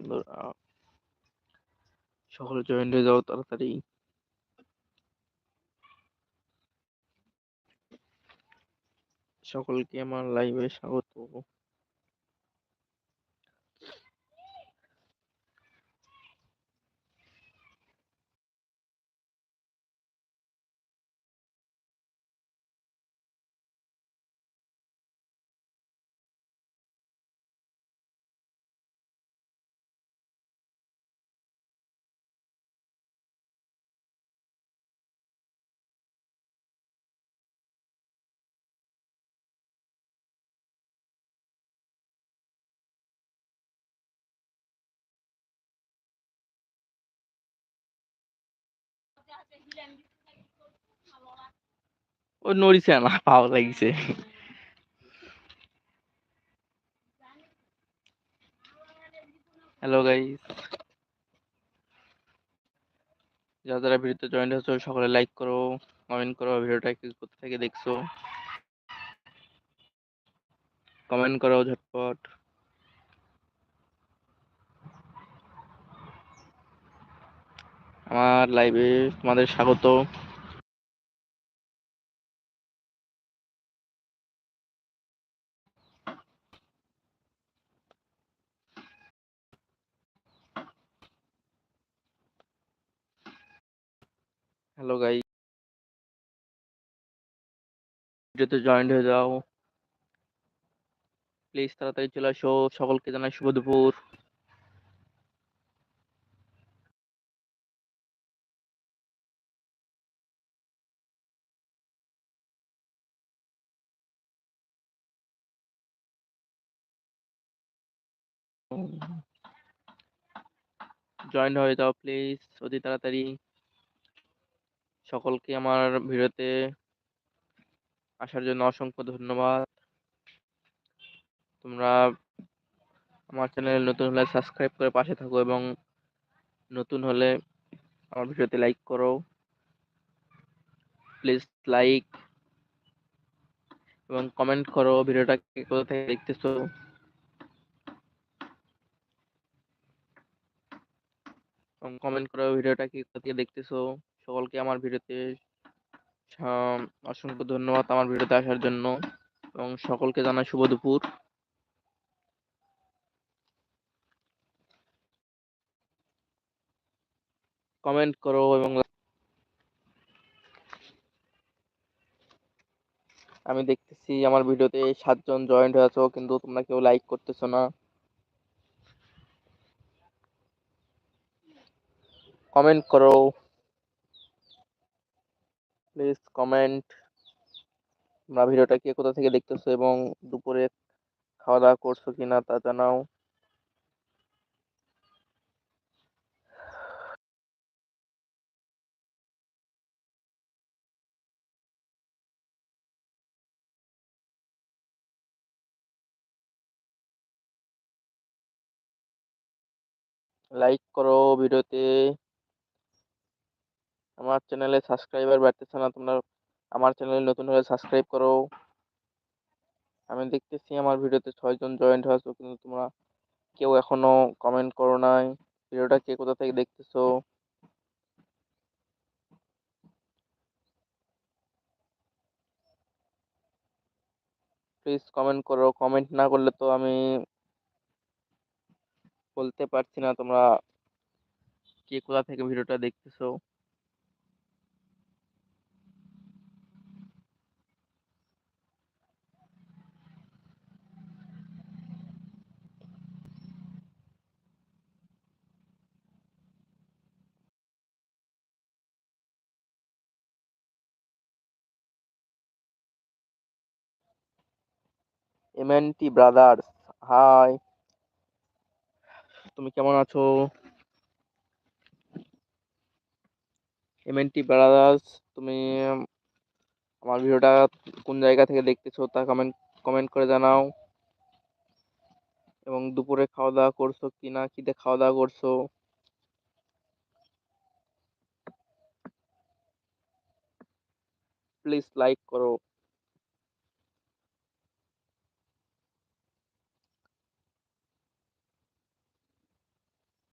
বন্ধুরা সকলে জয়েন হয়ে যাও তাড়াতাড়ি। সকলকে আমার লাইভে স্বাগত। ও নড়িছে না, পাও লাগিছে। হ্যালো গাইস যারা যারা ভিডিওতে জয়েন হয়েছো, সকলে লাইক করো কমেন্ট করো, ভিডিওটা কি কোথা থেকে দেখছ? কমেন্ট করো ঝটপট। আমার লাইভে তোমাদের স্বাগত। হ্যালো গাই ভিডিওতে জয়েন্ট হয়ে যাও। প্লিজ তাড়াতাড়ি চলে আসো। সকলকে জানাই শুভ দুপুর। জয়েন হয়ে যাও প্লিজ অতি তাড়াতাড়ি। সকলকে আমার ভিডিওতে আসার জন্য অসংখ্য ধন্যবাদ। তোমরা আমার চ্যানেল নতুন হলে সাবস্ক্রাইব করে পাশে থাকো এবং নতুন হলে আমার ভিডিওতে লাইক করো। প্লিজ লাইক এবং কমেন্ট করো ভিডিওটা কোথা থেকে দেখতেছো। কমেন্ট করো ভিডিওটা কি থেকে দেখতেছো? সকলকে আমার ভিডিওতে অসংখ্য ধন্যবাদ আমার ভিডিওতে আসার জন্য। এবং সকলকে জানাই শুভ দুপুর। কমেন্ট করো এবং আমি দেখতেছি আমার ভিডিওতে সাতজন জয়েন্ট হয়ে আছো, কিন্তু তোমরা কেউ লাইক করতেছো না। কমেন্ট করো। প্লিজ কমেন্ট তোমরা ভিডিওটা কে কোথা থেকে দেখতেছো এবং দুপুরে খাওয়া দাওয়া করছ কিনা তা জানাও। লাইক করো ভিডিওতে। আমার চ্যানেলে সাবস্ক্রাইবার বাড়তেছে না, তোমরা আমার চ্যানেলে নতুন হলে সাবস্ক্রাইব করো। আমি দেখতেছি আমার ভিডিওতে ছয়জন জয়েন্ট হয়েছো, কিন্তু তোমরা কেউ এখনও কমেন্ট করো নাই। ভিডিওটা কে কোথা থেকে দেখতেছো? প্লিজ কমেন্ট করো। কমেন্ট না করলে তো আমি বলতে পারছি না তোমরা কে কোথা থেকে ভিডিওটা দেখতেছো। এমএনটি ব্রাদার্স হাই তুমি কেমন আছো? এমএনটি ব্রাদার্স তুমি আমার ভিডিওটা কোন জায়গা থেকে দেখতেছো তা কমেন্ট কমেন্ট করে জানাও। এবং দুপুরে খাওয়া দাওয়া করছ কি না খিদে খাওয়া দাওয়া করছ? প্লিজ লাইক করো।